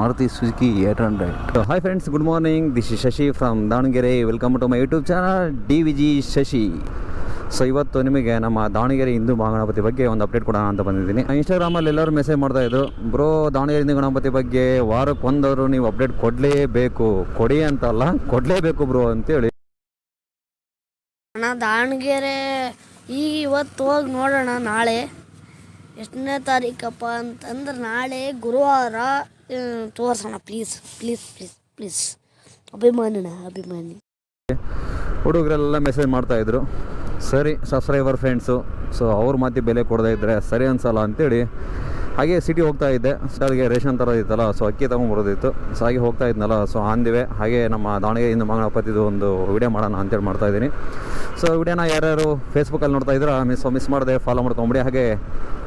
Maruti Suzuki eight hundred hi friends good morning this is Shashi from Davanagere welcome to my YouTube channel D V G Shashi so ಇವತ್ತು ನಿಮಗೆ ನಮ್ಮ ದಾವಣಗೆರೆ ಹಿಂದೂ ಮಹಾಗಣಪತಿ ಬಗ್ಗೆ ಒಂದು update ಕೊಡೋಣ ಅಂತ ಬಂದಿದ್ದೀನಿ. ಇನ್ಸ್ಟಾಗ್ರಾಮಲ್ಲಿ ಎಲ್ಲರೂ ಮೆಸೇಜ್ ಮಾಡ್ತಾ ಇದ್ರು ಬ್ರೋ ದಾವಣಗೆರೆ ಹಿಂದೂ ಗಣಪತಿ ಬಗ್ಗೆ ವಾರಕ್ಕೆ ಒಂದಾದ್ರು ನೀವು ಅಪ್ಡೇಟ್ ಕೊಡಲೇಬೇಕು. ಕೊಡಿ ಅಂತಲ್ಲ ಕೊಡಲೇಬೇಕು ಬ್ರೋ ಅಂತೇಳಿ. ಅಣ್ಣ ದಾವಣಗೆರೆ ಈಗ ಇವತ್ತು ಹೋಗಿ ನೋಡೋಣ ನಾಳೆ. ಎಷ್ಟನೇ ತಾರೀಕಪ್ಪ ಅಂತಂದ್ರೆ ನಾಳೆ ಗುರುವಾರ. ತೋರ್ಸೋಣ ಪ್ಲೀಸ್ ಪ್ಲೀಸ್ ಪ್ಲೀಸ್ ಪ್ಲೀಸ್ ಅಭಿಮಾನಿನ ಅಭಿಮಾನಿ ಹುಡುಗರೆಲ್ಲ ಮೆಸೇಜ್ ಮಾಡ್ತಾ ಇದ್ರು. ಸರಿ ಸಬ್ಸ್ಕ್ರೈಬರ್ ಫ್ರೆಂಡ್ಸು ಸೊ ಅವ್ರ ಮಾತಿ ಬೆಲೆ ಕೊಡದೇ ಇದ್ದರೆ ಸರಿ ಅನ್ಸಲ್ಲ ಅಂತೇಳಿ. ಹಾಗೆ ಸಿಟಿ ಹೋಗ್ತಾ ಇದ್ದೆ. ಅಲ್ಲಿಗೆ ರೇಷನ್ ತರೋದಿತ್ತಲ್ಲ ಸೊ ಅಕ್ಕಿ ತಗೊಂಬರೋದಿತ್ತು. ಸೊ ಹಾಗೆ ಹೋಗ್ತಾ ಇದ್ನಲ್ಲ ಸೊ ಆಂದಿವೆ ಹಾಗೆ ನಮ್ಮ ದಾವಣಗೆರೆಯಿಂದ ಮಂಗಳಪತಿದು ಒಂದು ವಿಡಿಯೋ ಮಾಡೋಣ ಅಂತೇಳಿ ಮಾಡ್ತಾ ಇದ್ದೀನಿ. ಸೊ ವಿಡಿಯೋನ ಯಾರ್ಯಾರು ಫೇಸ್ಬುಕ್ಕಲ್ಲಿ ನೋಡ್ತಾ ಇದ್ರೆ ಮಿಸ್ ಮಿಸ್ ಮಾಡಿದೆ ಫಾಲೋ ಮಾಡ್ಕೊಂಬಿಡಿ. ಹಾಗೆ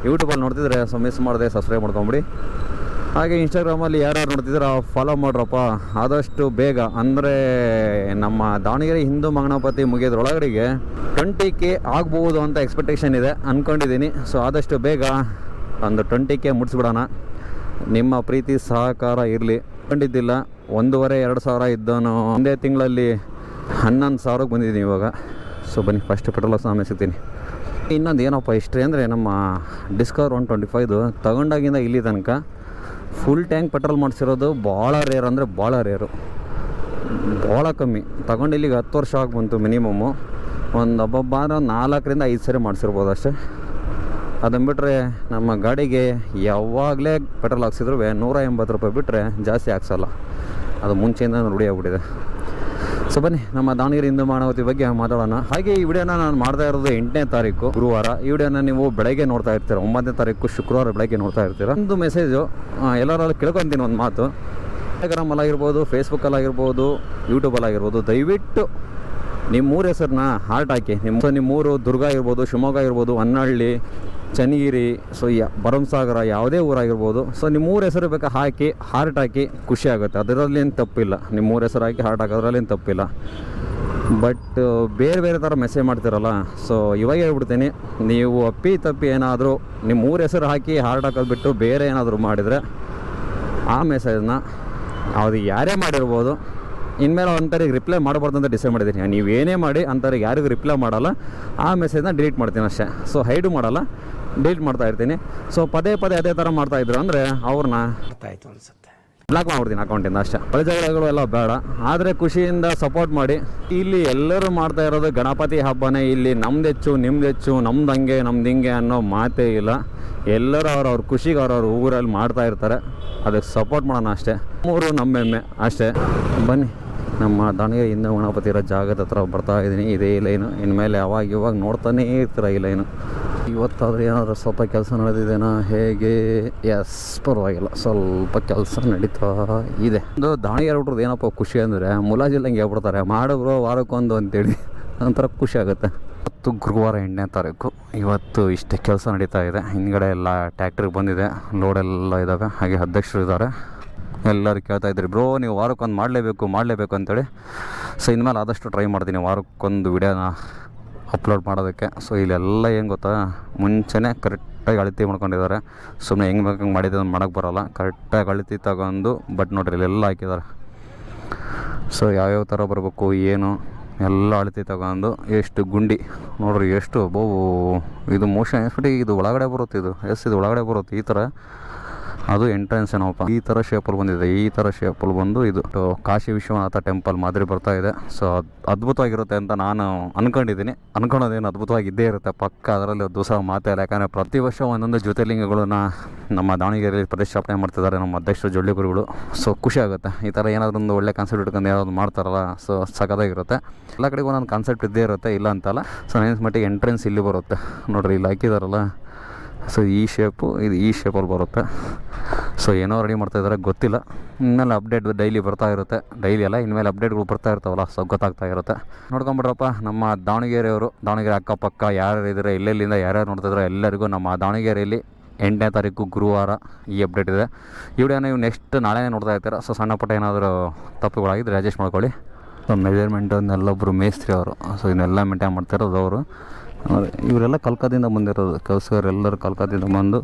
ಯೂಟ್ಯೂಬಲ್ಲಿ ನೋಡ್ತಿದ್ರೆ ಸೊ ಮಿಸ್ ಮಾಡಿದೆ ಸಬ್ಸ್ಕ್ರೈಬ್ ಮಾಡ್ಕೊಂಬಿಡಿ. ಹಾಗೆ ಇನ್ಸ್ಟಾಗ್ರಾಮಲ್ಲಿ ಯಾರ್ಯಾರು ನೋಡ್ತಿದ್ರೆ ಫಾಲೋ ಮಾಡ್ರಪ್ಪ. ಆದಷ್ಟು ಬೇಗ, ಅಂದರೆ ನಮ್ಮ ದಾವಣಗೆರೆ ಹಿಂದೂ ಮಗಣಪತಿ ಮುಗಿಯೋದ್ರೊಳಗಡೆಗೆ ಟ್ವೆಂಟಿ ಕೆ ಆಗ್ಬೋದು ಅಂತ ಎಕ್ಸ್ಪೆಕ್ಟೇಷನ್ ಇದೆ ಅಂದ್ಕೊಂಡಿದ್ದೀನಿ ಸೊ ಆದಷ್ಟು ಬೇಗ ಒಂದು ಟ್ವೆಂಟಿ ಕೆ ಮುಟ್ಸ್ಬಿಡೋಣ ನಿಮ್ಮ ಪ್ರೀತಿ, ಸಹಕಾರ ಇರಲಿ. ಕಂಡಿದ್ದಿಲ್ಲ ಒಂದೂವರೆ, ಎರಡು ಸಾವಿರ ಇದ್ದವನು ಒಂದೇ ತಿಂಗಳಲ್ಲಿ ಹನ್ನೊಂದು ಸಾವಿರಕ್ಕೆ ಬಂದಿದ್ದೀನಿ ಇವಾಗ. ಸೊ ಬನ್ನಿ ಫಸ್ಟ್ ಪೆಟ್ರೋಲ್ ಆಮೇಲೆ ಸಿಗ್ತೀನಿ. ಇನ್ನೊಂದು ಏನಪ್ಪ ಇಷ್ಟ್ರಿ ಅಂದರೆ ನಮ್ಮ ಡಿಸ್ಕವರ್ ಒನ್ ಟ್ವೆಂಟಿ ಫೈದು ತಗೊಂಡಾಗಿಂದ ಇಲ್ಲಿ ತನಕ ಫುಲ್ ಟ್ಯಾಂಕ್ ಪೆಟ್ರೋಲ್ ಮಾಡಿಸಿರೋದು ಭಾಳ ರೇರ್ ಅಂದರೆ ಭಾಳ ರೇರು ಭಾಳ ಕಮ್ಮಿ. ತಗೊಂಡು ಇಲ್ಲಿಗೆ ಹತ್ತು ವರ್ಷ ಆಗಿ ಬಂತು ಮಿನಿಮಮ್ಮು. ಒಂದು ಹಬ್ಬಬ್ಬ ಅಂದ್ರೆ ನಾಲ್ಕರಿಂದ ಐದು ಸರಿ ಮಾಡಿಸಿರ್ಬೋದು ಅಷ್ಟೇ. ಅದನ್ನು ಬಿಟ್ಟರೆ ನಮ್ಮ ಗಾಡಿಗೆ ಯಾವಾಗಲೇ ಪೆಟ್ರೋಲ್ ಹಾಕ್ಸಿದ್ರು ನೂರ ಎಂಬತ್ತು ರೂಪಾಯಿ ಬಿಟ್ಟರೆ ಜಾಸ್ತಿ ಹಾಕ್ಸೋಲ್ಲ. ಅದು ಮುಂಚೆಯಿಂದ ರೂಢಿ ಆಗ್ಬಿಟ್ಟಿದೆ. ಸೊ ಬನ್ನಿ, ನಮ್ಮ ದಾವಣಗೆರೆ ಹಿಂದೂ ಮಾನವತಿ ಬಗ್ಗೆ ಮಾತಾಡೋಣ. ಹಾಗೆ ಈ ವಿಡಿಯೋನ ನಾನು ಮಾಡ್ತಾ ಇರೋದು ಎಂಟನೇ ತಾರೀಕು, ಗುರುವಾರ. ಈ ವಿಡಿಯೋನ ನೀವು ಬೆಳಗ್ಗೆ ನೋಡ್ತಾ ಇರ್ತೀರ? ಒಂಬತ್ತನೇ ತಾರೀಕು ಶುಕ್ರವಾರ ಬೆಳಗ್ಗೆ ನೋಡ್ತಾ ಇರ್ತೀರ? ಒಂದು ಮೆಸೇಜು ಎಲ್ಲರಲ್ಲಿ ಕೇಳ್ಕೊಂತೀನಿ ಒಂದು ಮಾತು. ಇನ್ಸ್ಟಾಗ್ರಾಮಲ್ಲಿ ಆಗಿರ್ಬೋದು ಅಲ್ಲಿ ಯೂಟ್ಯೂಬಲ್ಲಾಗಿರ್ಬೋದು ದಯವಿಟ್ಟು ನಿಮ್ಮೂರ ಹೆಸರನ್ನ ಹಾರ್ಟ್ ಹಾಕಿ. ನಿಮ್ಮ ನಿಮ್ಮೂರು ದುರ್ಗ ಇರ್ಬೋದು, ಶಿವಮೊಗ್ಗ ಇರ್ಬೋದು ಹೊನ್ನಳ್ಳಿ ಚನ್ನಗಿರಿ ಸೊ ಯ ಭರಮಸಾಗರ ಯಾವುದೇ ಊರಾಗಿರ್ಬೋದು. ಸೊ ನಿಮ್ಮೂರ ಹೆಸರು ಬೇಕಾ ಹಾಕಿ ಹಾರ್ಟ್ ಹಾಕಿ ಖುಷಿ ಆಗುತ್ತೆ. ಅದರಲ್ಲೇನು ತಪ್ಪಿಲ್ಲ. ನಿಮ್ಮೂರ ಹೆಸರು ಹಾಕಿ ಹಾರ್ಟ್ ಹಾಕೋದ್ರಲ್ಲೇನು ತಪ್ಪಿಲ್ಲ. ಬಟ್ ಬೇರೆ ಬೇರೆ ಥರ ಮೆಸೇಜ್ ಮಾಡ್ತಿರಲ್ಲ. ಸೊ ಇವಾಗ ಹೇಳ್ಬಿಡ್ತೀನಿ, ನೀವು ಅಪ್ಪಿ ತಪ್ಪಿ ಏನಾದರೂ ನಿಮ್ಮ ಊರ ಹೆಸರು ಹಾಕಿ ಹಾರ್ಟ್ ಹಾಕೋದು ಬಿಟ್ಟು ಬೇರೆ ಏನಾದರೂ ಮಾಡಿದರೆ ಆ ಮೆಸೇಜನ್ನ ಅದು ಯಾರೇ ಮಾಡಿರ್ಬೋದು. ಇನ್ಮೇಲೆ ಅಂಥವ್ರಿಗೆ ರಿಪ್ಲೈ ಮಾಡಬಾರ್ದು ಅಂತ ಡಿಸೈಡ್ ಮಾಡಿದ್ದೀನಿ. ಏನೇ ಮಾಡಿ ಅಂಥವ್ರಿಗೆ ಯಾರಿಗೂ ರಿಪ್ಲೈ ಮಾಡಲ್ಲ ಆ ಮೆಸೇಜ್ನ ಡಿಲೀಟ್ ಮಾಡ್ತೀನಿ ಅಷ್ಟೇ. ಸೊ ಹೈಡು ಮಾಡಲ್ಲ ಡಿಲೀಟ್ ಮಾಡ್ತಾ ಇರ್ತೀನಿ. ಸೊ ಪದೇ ಪದೇ ಅದೇ ಥರ ಮಾಡ್ತಾ ಇದ್ರು ಅಂದರೆ ಅವ್ರನ್ನ ಆಯಿತು ಅನಿಸುತ್ತೆ. ಬ್ಲಾಕ್ ಮಾಡ್ಬಿಡ್ತೀನಿ ಅಕೌಂಟಿಂದ ಅಷ್ಟೇ. ಪರಿಚಯಗಳು ಎಲ್ಲ ಬೇಡ. ಆದರೆ ಖುಷಿಯಿಂದ ಸಪೋರ್ಟ್ ಮಾಡಿ. ಇಲ್ಲಿ ಎಲ್ಲರೂ ಮಾಡ್ತಾ ಇರೋದು ಗಣಪತಿ ಹಬ್ಬನೇ. ಇಲ್ಲಿ ನಮ್ದು ಹೆಚ್ಚು ನಿಮ್ದು ಹೆಚ್ಚು ನಮ್ದು ಹಂಗೆ ನಮ್ದು ಹಿಂಗೆ ಅನ್ನೋ ಮಾತೇ ಇಲ್ಲ. ಎಲ್ಲರೂ ಅವ್ರವ್ರ ಖುಷಿಗೆ ಅವ್ರವ್ರ ಊರಲ್ಲಿ ಮಾಡ್ತಾ ಇರ್ತಾರೆ. ಅದಕ್ಕೆ ಸಪೋರ್ಟ್ ಮಾಡೋಣ ಅಷ್ಟೇ. ಮೂರು ನಮ್ಮೆಮ್ಮೆ ಅಷ್ಟೇ. ಬನ್ನಿ. ನಮ್ಮ ದಾವಣಗೆರೆ ಹಿಂದೆ ಗಣಪತಿ ಇರೋ ಜಾಗದ ಹತ್ರ ಬರ್ತಾ ಇದ್ದೀನಿ. ಇದೇ ಲೈನು ಇನ್ಮೇಲೆ ಅವಾಗ ಇವಾಗ ನೋಡ್ತಾನೇ ಇರ್ತೀರ ಈ ಲೈನು ಇವತ್ತಾದ್ರೆ ಏನಾದರೂ ಸ್ವಲ್ಪ ಕೆಲಸ ನಡೆದಿದೆನಾ? ಹೇಗೆ? ಎಸ್ ಪರವಾಗಿಲ್ಲ. ಸ್ವಲ್ಪ ಕೆಲಸ ನಡೀತಾ ಇದೆ. ಒಂದು ದಾವಣಗೆರೆ ಹುಡ್ರದ್ದು ಏನಪ್ಪ ಖುಷಿ ಅಂದರೆ ಮುಲಾಜಿಲ್ಲಂಗೆ ಹೇಳ್ಬಿಡ್ತಾರೆ ಮಾಡಿದ್ರು ವಾರಕ್ಕೊಂದು ಅಂತೇಳಿ. ಒಂಥರ ಖುಷಿ ಆಗುತ್ತೆ. ಇವತ್ತು ಗುರುವಾರ ಎಂಟನೇ ತಾರೀಕು. ಇವತ್ತು ಇಷ್ಟೇ ಕೆಲಸ ನಡೀತಾ ಇದೆ. ಹಿಂದ್ಗಡೆ ಎಲ್ಲ ಟ್ಯಾಕ್ಟ್ರಿಗೆ ಬಂದಿದೆ. ಲೋಡೆಲ್ಲ ಇದ್ದಾವೆ ಹಾಗೆ ಅಧ್ಯಕ್ಷರು ಇದ್ದಾರೆ. ಎಲ್ಲರೂ ಕೇಳ್ತಾ ಇದ್ರಿ, ಬ್ರೋ, ನೀವು ವಾರಕ್ಕೊಂದು ಮಾಡಲೇಬೇಕು ಮಾಡಲೇಬೇಕು ಅಂತೇಳಿ. ಸೊ ಇನ್ಮೇಲೆ ಆದಷ್ಟು ಟ್ರೈ ಮಾಡ್ತೀನಿ ವಾರಕ್ಕೊಂದು ವಿಡಿಯೋನ ಅಪ್ಲೋಡ್ ಮಾಡೋದಕ್ಕೆ. ಸೊ ಇಲ್ಲೆಲ್ಲ ಏನು ಗೊತ್ತಾ, ಮುಂಚೆನೇ ಕರೆಕ್ಟಾಗಿ ಅಳತೆ ಮಾಡ್ಕೊಂಡಿದ್ದಾರೆ. ಸುಮ್ಮನೆ ಹೆಂಗೆ ಬೇಕಂಗೆ ಮಾಡಿದ್ದು ಮಾಡೋಕ್ಕೆ ಬರೋಲ್ಲ. ಕರೆಕ್ಟಾಗಿ ಅಳತೆ ತಗೊಂಡು ಬಟ್ ನೋಡ್ರಿ, ಇಲ್ಲೆಲ್ಲ ಹಾಕಿದ್ದಾರೆ. ಸೊ ಯಾವ್ಯಾವ ಥರ ಬರಬೇಕು, ಏನು, ಎಲ್ಲ ಅಳತೆ ತಗೊಂಡು ಎಷ್ಟು ಗುಂಡಿ, ನೋಡ್ರಿ ಎಷ್ಟು ಬೋ ಇದು ಮೋಷನ್ ಎಸ್ಬಿಟ್ಟು ಇದು ಒಳಗಡೆ ಬರುತ್ತೆ ಇದು, ಎಸ್, ಇದು ಒಳಗಡೆ ಬರುತ್ತೆ ಈ ಥರ ಅದು ಎಂಟ್ರೆನ್ಸ್ ಏನಪ್ಪ ಈ ತರ ಶೇಪ್ ಅಲ್ಲಿ ಬಂದಿದೆ, ಈ ತರ ಶೇಪ್ ಅಲ್ಲಿ ಬಂದು ಇದು. ಕಾಶಿ ವಿಶ್ವನಾಥ ಟೆಂಪಲ್ ಮಾದರಿ ಬರ್ತಾ ಇದೆ. ಸೊ ಅದ್ ಅದ್ಭುತವಾಗಿರುತ್ತೆ ಅಂತ ನಾನು ಅನ್ಕೊಂಡಿದ್ದೀನಿ. ಅನ್ಕೊಳೋದೇನು ಅದ್ಭುತವಾಗಿ ಇದ್ದೇ ಇರುತ್ತೆ. ಪಕ್ಕ ಅದರಲ್ಲಿ ದಿವಸ ಮಾತೇ ಇಲ್ಲ. ಯಾಕಂದರೆ ಪ್ರತಿ ವರ್ಷ ಒಂದೊಂದು ಜ್ಯೋತಿರ್ಲಿಂಗಗಳನ್ನ ನಮ್ಮ ದಾವಣಗೆರೆಯಲ್ಲಿ ಪ್ರತಿಷ್ಠಾಪನೆ ಮಾಡ್ತಿದ್ದಾರೆ ನಮ್ಮ ಅಧ್ಯಕ್ಷರು ಜೊಳ್ಳಿ ಗುರುಗಳು ಸೊ ಖುಷಿ ಆಗುತ್ತೆ. ಈ ಥರ ಏನಾದರೂ ಒಂದು ಒಳ್ಳೆ ಕಾನ್ಸೆಪ್ಟ್ ಇಟ್ಕೊಂಡು ಯಾರಾದ್ರು ಮಾಡ್ತಾರಲ್ಲ ಸೊ ಸಖತ್ತಾಗಿರುತ್ತೆ ಎಲ್ಲ ಕಡೆಗೂ ಒಂದೊಂದು ಕಾನ್ಸೆಪ್ಟ್ ಇದ್ದೇ ಇರುತ್ತೆ. ಇಲ್ಲ ಅಂತಲ್ಲ. ಸೊ ನೆನ್ಸ್ ಮಟ್ಟಿಗೆ ಎಂಟ್ರೆನ್ಸ್ ಇಲ್ಲಿ ಬರುತ್ತೆ. ನೋಡ್ರಿ, ಇಲ್ಲಿ ಹಾಕಿದಾರಲ್ಲ. ಸೊ ಈ ಶೇಪು ಇದು ಈ ಶೇಪಲ್ಲಿ ಬರುತ್ತೆ. ಸೊ ಏನೋ ರೆಡಿ ಮಾಡ್ತಾ ಇದ್ದಾರೆ, ಗೊತ್ತಿಲ್ಲ. ಇನ್ಮೇಲೆ ಅಪ್ಡೇಟ್ ಡೈಲಿ ಬರ್ತಾ ಇರುತ್ತೆ. ಡೈಲಿ ಅಲ್ಲ, ಇನ್ಮೇಲೆ ಅಪ್ಡೇಟ್ಗಳು ಬರ್ತಾ ಇರ್ತಾವಲ್ಲ ಸೊ ಗೊತ್ತಾಗ್ತಾ ಇರುತ್ತೆ. ನೋಡ್ಕೊಂಬಿಡ್ರಪ್ಪ, ನಮ್ಮ ದಾವಣಗೆರೆಯವರು, ದಾವಣಗೆರೆ ಅಕ್ಕಪಕ್ಕ ಯಾರ್ಯಾರು ಇದ್ದಾರೆ, ಎಲ್ಲೆಲ್ಲಿಂದ ಯಾರ್ಯಾರು ನೋಡ್ತಿದ್ರೆ ಎಲ್ಲರಿಗೂ ನಮ್ಮ ದಾವಣಗೆರೆಯಲ್ಲಿ ಎಂಟನೇ ತಾರೀಕು ಗುರುವಾರ ಈ ಅಪ್ಡೇಟ್ ಇದೆ. ಈ ವಿಡಿಯೋನ ನೀವು ನೆಕ್ಸ್ಟ್ ನಾಳೆನೇ ನೋಡ್ತಾ ಇರ್ತೀರ? ಸೊ ಸಣ್ಣ ಪುಟ್ಟ ಏನಾದರೂ ತಪ್ಪುಗಳಾಗಿದ್ದರೆ ಅಡ್ಜಸ್ಟ್ ಮಾಡ್ಕೊಳ್ಳಿ. ಸೊ ಮೆಜರ್ಮೆಂಟನ್ನೆಲ್ಲೊಬ್ಬರು ಮೇಸ್ತ್ರಿ ಅವರು. ಸೊ ಇದನ್ನೆಲ್ಲ ಮೇಂಟೈನ್ ಮಾಡ್ತಿರೋದು ಅವರು. ನೋಡಿ, ಇವರೆಲ್ಲ ಕಲ್ಕದಿಂದ ಬಂದಿರೋದು. ಕೆಲಸಗಾರ ಎಲ್ಲರೂ ಕಲ್ಕದಿಂದ ಬಂದು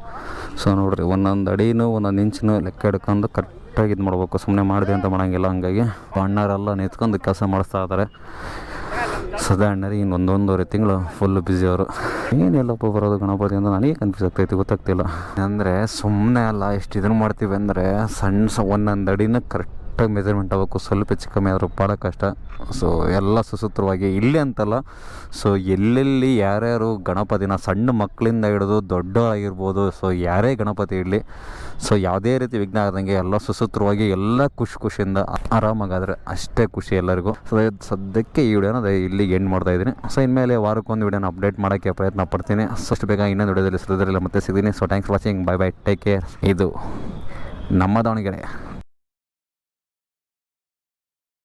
ಸೊ ನೋಡಿರಿ ಒಂದೊಂದು ಅಡಿನೂ ಒಂದೊಂದು ಇಂಚಿನೂ ಲೆಕ್ಕ ಹಿಡ್ಕೊಂಡು ಕರೆಕ್ಟ್ ಕರೆಕ್ಟಾಗಿ ಇದು ಮಾಡ್ಬೇಕು. ಸುಮ್ಮನೆ ಮಾಡಿದೆ ಅಂತ ಮಾಡೋಂಗಿಲ್ಲ ಹಂಗಾಗಿ. ಅಣ್ಣರೆಲ್ಲ ನಿಂತ್ಕೊಂಡು ಕೆಲಸ ಮಾಡಿಸ್ತಾ ಇದ್ದಾರೆ ಸದಾ ಅಣ್ಣರಿಗೆ ಇನ್ನು ಒಂದೊಂದೂವರೆ ತಿಂಗಳು ಫುಲ್ ಬ್ಯುಸಿ ಅವರು. ಏನೆಲ್ಲಪ್ಪ ಬರೋದು ಗಣಪತಿ ಅಂತ ನನಗೆ ಕನ್ಫ್ಯೂಸ್ ಆಗ್ತೈತಿ ಗೊತ್ತಾಗ್ತಿಲ್ಲ. ಅಂದರೆ ಸುಮ್ಮನೆ ಅಲ್ಲ ಎಷ್ಟು ಇದನ್ನು ಮಾಡ್ತೀವಿ ಅಂದರೆ ಸಣ್ಣ ಒಂದೊಂದು ಅಡಿನ ಕರೆಕ್ಟಾಗಿ ಮೆಜರ್ಮೆಂಟ್ ಆಗಬೇಕು, ಸ್ವಲ್ಪ ಹೆಚ್ಚು ಕಮ್ಮಿ ಆದರೂ ಭಾಳ ಕಷ್ಟ. ಸೊ ಎಲ್ಲ ಸುಸೂತ್ರವಾಗಿ ಇಲ್ಲಿ ಅಂತಲ್ಲ ಸೊ ಎಲ್ಲೆಲ್ಲಿ ಯಾರ್ಯಾರು ಗಣಪತಿನ ಸಣ್ಣ ಮಕ್ಕಳಿಂದ ಹಿಡಿದು ದೊಡ್ಡವರಾಗಿರ್ಬೋದು ಸೊ ಯಾರೇ ಗಣಪತಿ ಇರಲಿ ಸೊ ಯಾವುದೇ ರೀತಿ ವಿಘ್ನ ಆಗದಂಗೆ ಎಲ್ಲ ಸುಸೂತ್ರವಾಗಿ ಎಲ್ಲ ಖುಷಿ ಖುಷಿಯಿಂದ ಆರಾಮಾಗಾದರೆ ಅಷ್ಟೇ ಖುಷಿ ಎಲ್ಲರಿಗೂ. ಸೊ ಸದ್ಯಕ್ಕೆ ಈ ವಿಡಿಯೋನ ಇಲ್ಲಿಗೆ ಎಂಡ್ ಮಾಡ್ತಾ ಇದ್ದೀನಿ. ಸೊ ಇನ್ಮೇಲೆ ವಾರಕ್ಕೊಂದು ವಿಡಿಯೋನ ಅಪ್ಡೇಟ್ ಮಾಡೋಕ್ಕೆ ಪ್ರಯತ್ನ ಪಡ್ತೀನಿ. ಸೊ ಬೇಗ ಇನ್ನೊಂದು ವಿಡಿಯೋದಲ್ಲಿ ಸಿಗೋದ್ರಲ್ಲಿ ಮತ್ತೆ ಸಿಗ್ತೀನಿ. So thanks watching bye bye take care ಇದು ನಮ್ಮ ದಾವಣಗೆರೆ.